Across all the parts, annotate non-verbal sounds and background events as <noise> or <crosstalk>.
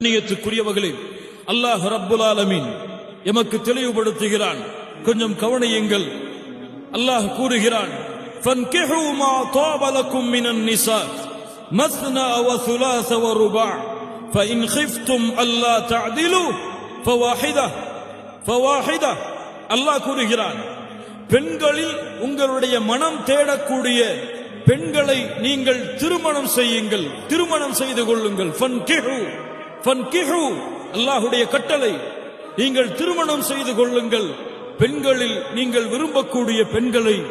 கண்ணியத்துக்குரியவர்களே அல்லாஹ் ரப்புல் ஆலமீன் எமக்கு தெளிவுபடுத்துகிறான். கொஞ்சம் கவனியுங்கள். அல்லாஹ் கூறுகிறான் அல்லாஹ் கூறுகிறான் பெண்களில் உங்களுடைய மனம் தேடக்கூடிய பெண்களை நீங்கள் திருமணம் செய்யுங்கள் திருமணம் செய்து கொள்ளுங்கள். அல்லாஹுடைய கட்டளை. நீங்கள் திருமணம் செய்து கொள்ளுங்கள். பெண்களில் நீங்கள் விரும்பக்கூடிய பெண்களை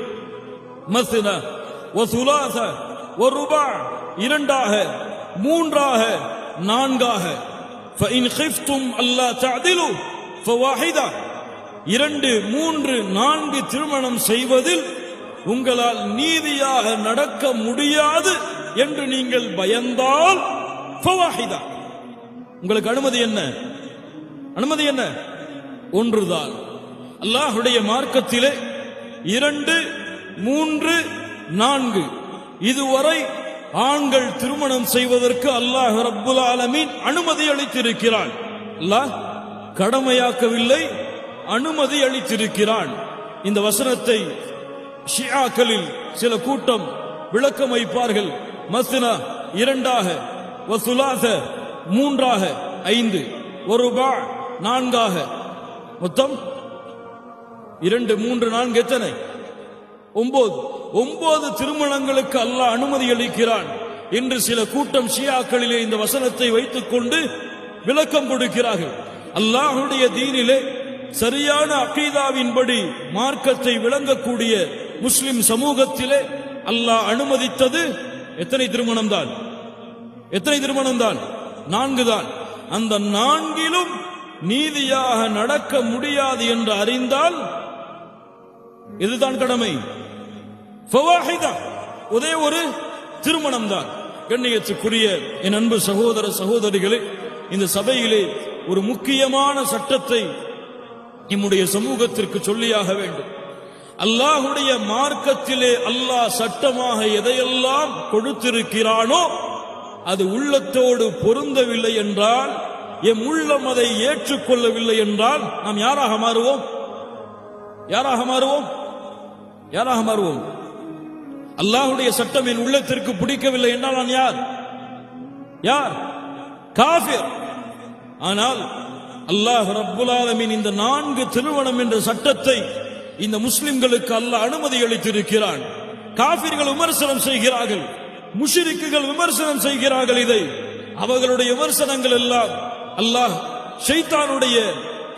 மசின ஒரு ரூபா இரண்டாக மூன்றாக நான்காக. இரண்டு மூன்று நான்கு திருமணம் செய்வதில் உங்களால் நீதியாக நடக்க முடியாது என்று நீங்கள் பயந்தால் ஃபவாஹிதா உங்களுக்கு அனுமதி என்ன? அனுமதி என்ன? ஒன்றுதான். அல்லாஹுடைய மார்க்கத்திலே இரண்டு மூன்று நான்கு. இதுவரை ஆண்கள் திருமணம் செய்வதற்கு அல்லாஹ் ரப்புல் ஆலமீன் அனுமதி அளித்திருக்கிறான். அல்லாஹ் கடமையாக்கவில்லை அனுமதி அளித்திருக்கிறான். இந்த வசனத்தை ஷியாக்களில் சில கூட்டம் விளக்கம் வைப்பார்கள் மஸ்னா இரண்டாக வசுலாச மூன்றாக ஐந்து ஒரு பா நான்காக. மொத்தம் இரண்டு மூன்று நான்கு எத்தனை? ஒன்பது ஒன்பது திருமணங்களுக்கு அல்லாஹ் அனுமதி அளிக்கிறான். என்று சில கூட்டம் ஷியாக்களிலே இந்த வசனத்தை வைத்துக் கொண்டு விளக்கம் கொடுக்கிறார்கள். அல்லாஹுடைய தீனிலே சரியான அகீதாவின்படி மார்க்கத்தை விளங்கக்கூடிய முஸ்லிம் சமூகத்திலே அல்லாஹ் அனுமதித்தது. எத்தனை திருமணம் தான் எத்தனை திருமணம் தான் நான்கு தான் அந்த நான்கிலும் நீதியாக நடக்க முடியாது என்று அறிந்தால் இதுதான் கடமை. ஒரே ஒரு திருமணம் தான் கண்ணியத்துக்குரிய என் அன்பு சகோதர சகோதரிகளே இந்த சபையிலே ஒரு முக்கியமான சட்டத்தை நம்முடைய சமூகத்திற்கு சொல்லியாக வேண்டும். அல்லாஹுடைய மார்க்கத்திலே அல்லாஹ் சட்டமாக எதையெல்லாம் கொடுத்திருக்கிறானோ அது உள்ளத்தோடு பொருந்தவில்லை என்றால் எம் உள்ளம் அதை ஏற்றுக்கொள்ளவில்லை என்றால் நாம் யாராக மாறுவோம்? யாராக மாறுவோம்? யாராக மாறுவோம்? அல்லாஹுடைய சட்டம் என் உள்ளத்திற்கு பிடிக்கவில்லை என்றால் நான் யார்? யார்? காஃபிர். ஆனால் அல்லாஹ் ரப்புல் இந்த நான்கு திருமணம் என்ற சட்டத்தை இந்த முஸ்லிம்களுக்கு அல்லாஹ் அனுமதி அளித்திருக்கிறான். காபிர்கள் விமர்சனம் செய்கிறார்கள். முஷிரிக்குகள் விமர்சனம் செய்கிறார்கள் இதை. அவர்களுடைய விமர்சனங்கள் எல்லாம் அல்லாஹ் ஷைத்தானுடைய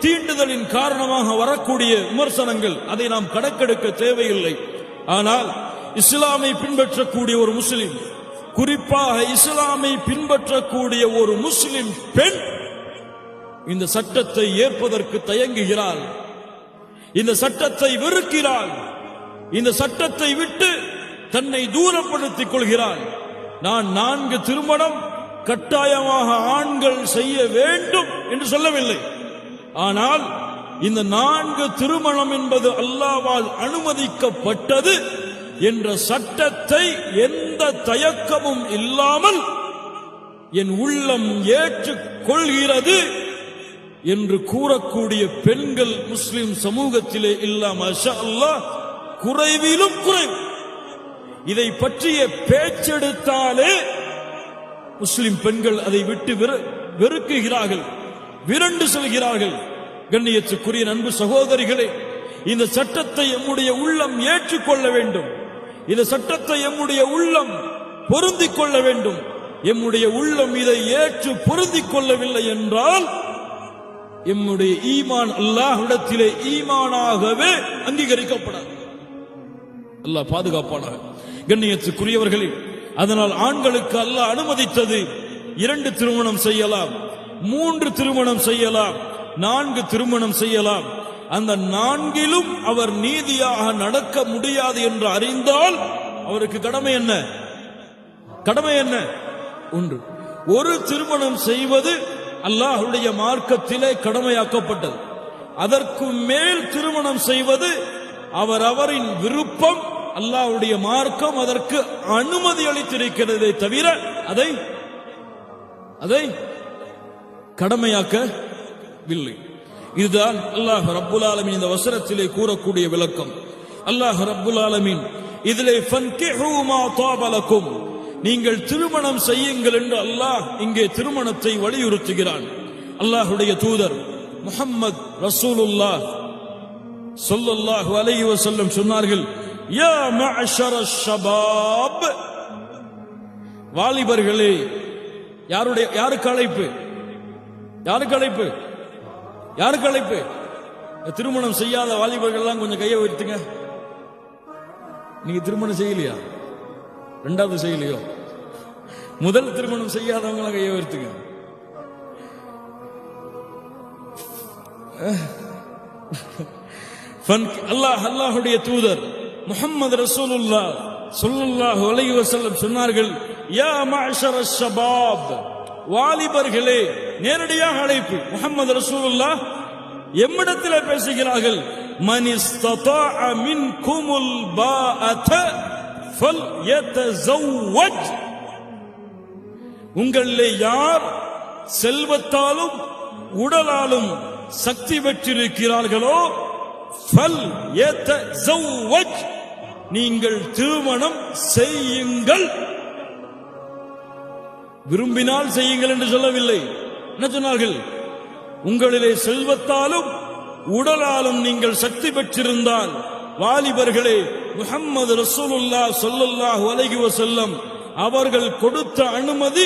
தீண்டுதலின் காரணமாக வரக்கூடிய விமர்சனங்கள். அதை நாம் கணக்கெடுக்க தேவையில்லை. ஆனால் இஸ்லாமை பின்பற்றக்கூடிய ஒரு முஸ்லிம் குறிப்பாக இஸ்லாமை பின்பற்றக்கூடிய ஒரு முஸ்லிம் பெண் இந்த சட்டத்தை ஏற்பதற்கு தயங்குகிறாள். இந்த சட்டத்தை வெறுக்கிறாள். இந்த சட்டத்தை விட்டு தன்னை தூரப்படுத்திக் கொள்கிறாள் நான் நான்கு திருமணம் கட்டாயமாக ஆண்கள் செய்ய வேண்டும் என்று சொல்லவில்லை. ஆனால் இந்த நான்கு திருமணம் என்பது அல்லாவால் அனுமதிக்கப்பட்டது என்ற சட்டத்தை எந்த தயக்கமும் இல்லாமல் என் உள்ளம் ஏற்றுக்கொள்கிறது என்று கூறக்கூடிய பெண்கள் முஸ்லிம் சமூகத்திலே இல்லாம அல்லாஹ் குறைவிலும் குறைவு. இதை பற்றிய பேச்செடுத்தாலே முஸ்லிம் பெண்கள் அதை விட்டு வெறு- வெறுக்குகிறார்கள். விரண்டு செல்கிறார்கள். கண்ணியத்துக்குரிய அன்பு சகோதரிகளே இந்த சட்டத்தை எம்முடைய உள்ளம் ஏற்றுக்கொள்ள வேண்டும். இந்த சட்டத்தை எம்முடைய உள்ளம் பொருந்திக் கொள்ள வேண்டும். எம்முடைய உள்ளம் இதை ஏற்று பொருந்திக் கொள்ளவில்லை என்றால் எம்முடைய ஈமான் அல்லாஹிடத்திலே ஈமானாகவே அங்கீகரிக்கப்படாது. அல்லாஹ் பாதுகாப்பானாக. கண்ணியத்துக்குரியவர்களே அதனால் ஆண்களுக்கு அல்லாஹ் அனுமதித்தது இரண்டு திருமணம் செய்யலாம் மூன்று திருமணம் செய்யலாம் நான்கு திருமணம் செய்யலாம். அந்த நான்கிலும் அவர் நீதியாக நடக்க முடியாது என்று அறிந்தால் அவருக்கு கடமை என்ன? கடமை என்ன? ஒன்று ஒரு திருமணம் செய்வது அல்லாஹுடைய மார்க்கத்திலே கடமையாக்கப்பட்டது. அதற்கு மேல் திருமணம் செய்வது அவர் அவரின் விருப்பம் அல்லாவுடைய மார்க்கம் அதற்கு அனுமதி அளித்திருக்கிறதே தவிர அதை அதை கடமையாக்கவில்லை இதுதான் அல்லாஹ் ரப்புல் ஆலமின் இந்த வசனத்திலே கூறக்கூடிய விளக்கம். அல்லாஹ் ரப்புல் ஆலமின் இதிலே ஃபன்கிஹு நீங்கள் திருமணம் செய்யுங்கள் என்று அல்லாஹ் இங்கே திருமணத்தை வலியுறுத்துகிறான். அல்லாஹுடைய தூதர் முகம்மது ரசூலுல்லாஹ் ஸல்லல்லாஹு அலைஹி வஸல்லம் சொன்னார்கள் யா மஅஷர ஷபாப். வாலிபர்களே யாருடைய யாருக்கு அழைப்பு? யாருக்கு அழைப்பு? யாருக்கு அழைப்பு? திருமணம் செய்யாத வாலிபர்கள் எல்லாம் கொஞ்சம் கையை உயர்த்துங்க. நீங்க திருமணம் செய்யலையா? ரெண்டாவது செய்யலையோ? முதல் திருமணம் செய்யாதவங்க எல்லாம் கையை உயர்த்துங்க. <laughs> ஃபன்- அல்லாஹ் அல்லாஹுடைய தூதர். முஹம்மது ரசூலுல்லாஹ் சொல்லுல்லாஹ் அலைஹி வஸல்லம் சொன்னார்கள் யா மாஷர ஷபாப். வாலிபர்களே நேரடியாக அழைப்பு. முகமது ரசூலுல்லாஹ் எம்மிடத்தில் பேசுகிறார்கள் மன் இஸ்ததாஅ மின்குமுல் பாஅத ஃபல்யதஸவ்வஜ். உங்களிலே யார் செல்வத்தாலும் உடலாலும் சக்தி பெற்றிருக்கிறார்களோ ஃபல் யதஸவ்வஜ் நீங்கள் திருமணம் செய்யுங்கள் விரும்பினால் செய்யுங்கள் என்று சொல்லவில்லை என்ன சொன்னார்கள் உங்களிலே செல்வத்தாலும் உடலாலும் நீங்கள் சக்தி பெற்றிருந்தால் வாலிபர்களே முஹம்மது ரசூலுல்லாஹ் ஸல்லல்லாஹு அலைஹி வஸல்லம் அவர்கள் கொடுத்த அனுமதி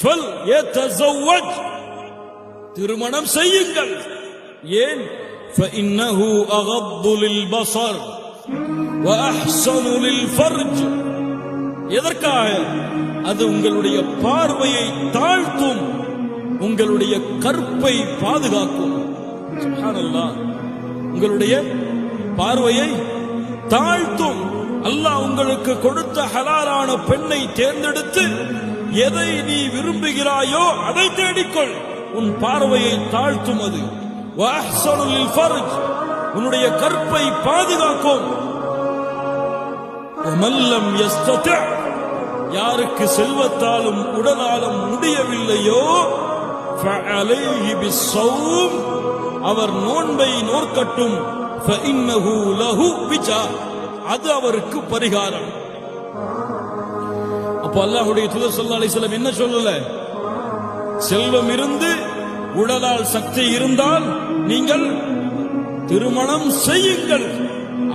ஃபல் யதஸவ்வஜ் திருமணம் செய்யுங்கள் ஏன் فإنه أغض للبصر ஃபர்ஜ் எதற்காக? அது உங்களுடைய பார்வையை தாழ்த்தும் உங்களுடைய கற்பை பாதுகாக்கும். உங்களுடைய பார்வையை தாழ்த்தும். அல்லாஹ் உங்களுக்கு கொடுத்த ஹலாலான பெண்ணை தேர்ந்தெடுத்து எதை நீ விரும்புகிறாயோ அதை தேடிக்கொள். உன் பார்வையை தாழ்த்தும் அது. உன்னுடைய கற்பை பாதுகாக்கும். உமல்லம் எஸ்தத்த யாருக்கு செல்வத்தாலும் உடலாலும் முடியவில்லையோ அவர் நோன்பை நோக்கட்டும் அது அவருக்கு பரிகாரம். அப்ப அல்லாஹுடைய தூதர் சொல்லா அலிஸ்லாம் என்ன சொல்லல? செல்வம் இருந்து உடலால் சக்தி இருந்தால் நீங்கள் திருமணம் செய்யுங்கள்.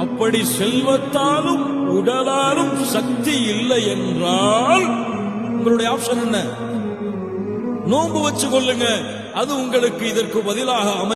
அப்படி செல்வத்தாலும் உடலாலும் சக்தி இல்லை என்றால் உங்களுடைய ஆப்ஷன் என்ன? நோன்பு வச்சு கொள்ளுங்க அது உங்களுக்கு இதற்கு பதிலாக அமை